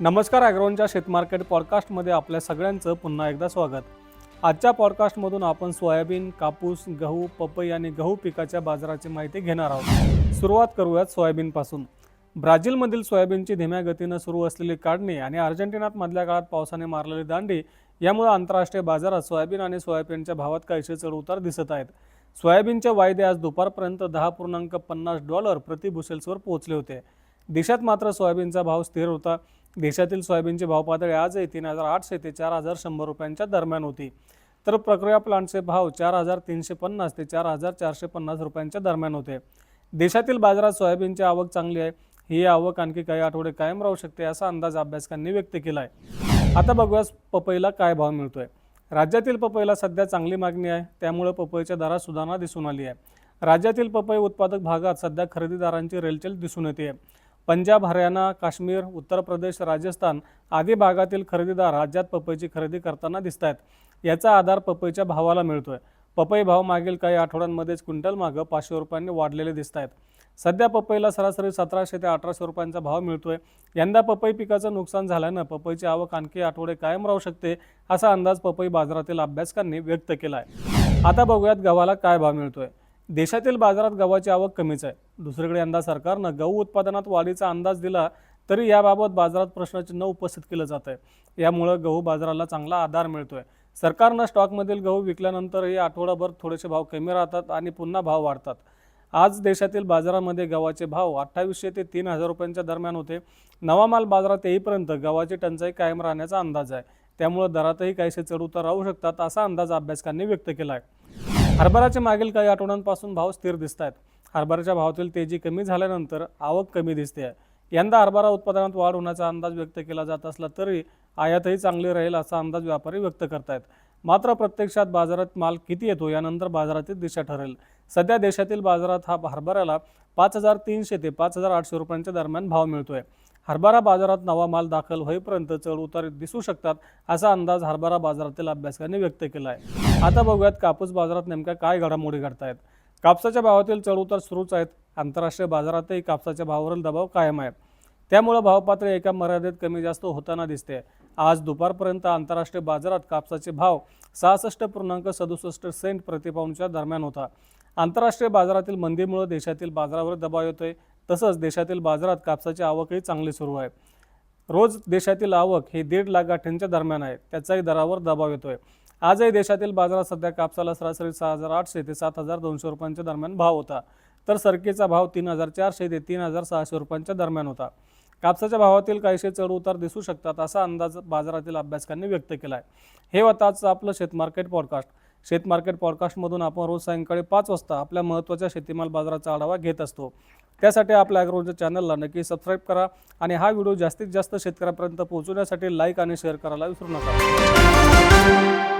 नमस्कार ॲग्रोनच्या शेतमार्केट पॉडकास्टमध्ये आपल्या सगळ्यांचं पुन्हा एकदा स्वागत. आजच्या पॉडकास्टमधून आपण सोयाबीन कापूस गहू पपई आणि गहू पिकाच्या बाजाराची माहिती घेणार आहोत. सुरुवात करूयात सोयाबीनपासून. ब्राझीलमधील सोयाबीनची धीम्या गतीनं सुरू असलेली काढणी आणि अर्जेंटिनात मधल्या काळात पावसाने मारलेली दांडी यामुळे आंतरराष्ट्रीय बाजारात सोयाबीन आणि सोयाबीनच्या भावात काहीसे चढउतार दिसत आहेत. सोयाबीनचे वायदे आज दुपारपर्यंत दहा पूर्णांक पन्नास डॉलर प्रति बुशेल्सवर पोहोचले होते. देशात मात्र सोयाबीनचा भाव स्थिर होता. देशातील सोयाबीनची भाव पातळी आजही तीन हजार आठशे ते चार हजार शंभर रुपयांच्या दरम्यान होती. तर प्रक्रिया प्लांटचे भाव चार हजार तीनशे पन्नास ते चार हजार चारशे पन्नास रुपयांच्या दरम्यान होते. देशातील बाजारात सोयाबीनची आवक चांगली आहे. ही आवक आणखी काही आठवडे कायम राहू शकते असा अंदाज अभ्यासकांनी व्यक्त केला आहे आता बघूया पपईला काय भाव मिळतोय. राज्यातील पपईला सध्या चांगली मागणी आहे. त्यामुळे पपईच्या दरात सुधारणा दिसून आली आहे. राज्यातील पपई उत्पादक भागात सध्या खरेदीदारांची रेलचेल दिसून येते. पंजाब हरियाणा काश्मीर उत्तर प्रदेश राजस्थान आदी भागातील खरेदीदार राज्यात पपईची खरेदी करताना दिसत आहेत याचा आधार पपईच्या भावाला मिळतोय. पपई भाव मागील काही आठवड्यांमध्येच क्विंटल मागं पाचशे रुपयांनी वाढलेले दिसत आहेत सध्या पपईला सरासरी सतराशे ते अठराशे रुपयांचा भाव मिळतोय. यंदा पपई पिकाचं नुकसान झाल्यानं पपईची आवक आणखी आठवडे कायम राहू शकते असा अंदाज पपई बाजारातील अभ्यासकांनी व्यक्त केला आहे आता बघूयात गव्हाला काय भाव मिळतोय. देशातील बाजारात गव्हाची आवक कमीच आहे. दुसरीकडे यंदा सरकारनं गहू उत्पादनात वाढीचा अंदाज दिला तरी याबाबत बाजारात प्रश्नचिन्ह उपस्थित केलं जात आहे. यामुळं गहू बाजाराला चांगला आधार मिळतोय. सरकारनं स्टॉकमधील गहू विकल्यानंतरही आठवडाभर थोडेसे भाव कमी राहतात आणि पुन्हा भाव वाढतात. आज देशातील बाजारामध्ये गव्हाचे भाव अठ्ठावीसशे ते तीन हजार रुपयांच्या दरम्यान होते. नवा माल बाजारात येईपर्यंत गव्हाची टंचाई कायम राहण्याचा अंदाज आहे. त्यामुळे दरातही काहीसे चढउतार राहू शकतात असा अंदाज अभ्यासकांनी व्यक्त केला आहे हरभराचे मागील काही आठवड्यांपासून भाव स्थिर दिसत आहेत हरभऱ्याच्या भावातील तेजी कमी झाल्यानंतर आवक कमी दिसते. आहे यंदा हरभरा उत्पादनात वाढ होण्याचा अंदाज व्यक्त केला जात असला तरी आयातही चांगली राहील असा अंदाज व्यापारी व्यक्त करतायत. मात्र प्रत्यक्षात बाजारात माल किती येतो यानंतर बाजारातील दिशा ठरेल. सध्या देशातील बाजारात हा हरभऱ्याला पाच हजार तीनशे ते पाच हजार आठशे रुपयांच्या दरम्यान भाव मिळतोय. हरभरा बाजारात नवा माल दाखल होईपर्यंत चढ उतार दिसू शकतात असा अंदाज हरभरा बाजारातील अभ्यासकांनी व्यक्त केला आहे आता बघूयात कापूस बाजारात नेमक्या काय घडामोडी घडतायत. कापसाच्या भावातील चढउतार सुरूच आहेत. आंतरराष्ट्रीय बाजारातही कापसाच्या भावावरील दबाव कायम आहे. त्यामुळे भावपातळी एका मर्यादेत कमी जास्त होताना दिसते. आज दुपारपर्यंत आंतरराष्ट्रीय बाजारात कापसाचे भाव सहासष्ट पूर्णांक सदुसष्ट सेंट प्रतिपाऊंडच्या दरम्यान होता. आंतरराष्ट्रीय बाजारातील मंदीमुळे देशातील बाजारावर दबाव येतोय. तसंच देशातील बाजारात कापसाची आवकही चांगली सुरू आहे. रोज देशातील आवक ही दीड लाख गाठींच्या दरम्यान आहे. त्याचाही दरावर दबाव येतोय. आजही देशातील बाजारात सध्या कापसाला सरासरी सहा हजार आठशे ते सात हजार दोनशे रुपयांच्या दरम्यान भाव होता. तर सरकीचा भाव तीन हजार चारशे ते तीन हजार सहाशे रुपयांच्या दरम्यान होता. कापसाच्या भावातील काहीसे चढ उतार दिसू शकतात असा अंदाज बाजारातील अभ्यासकांनी व्यक्त केला आहे हे होतं आजचं आपलं शेतमार्केट पॉडकास्ट. शेतमार्केट पॉडकास्टमधून आपण रोज सायंकाळी पाच वाजता आपल्या महत्त्वाच्या शेतीमाल बाजाराचा आढावा घेत असतो. त्यासाठी आपल्या ॲग्रोच्या चॅनलला नक्की सबस्क्राईब करा आणि हा व्हिडिओ जास्तीत जास्त शेतकऱ्यापर्यंत पोहोचवण्यासाठी लाईक आणि शेअर करायला विसरू नका.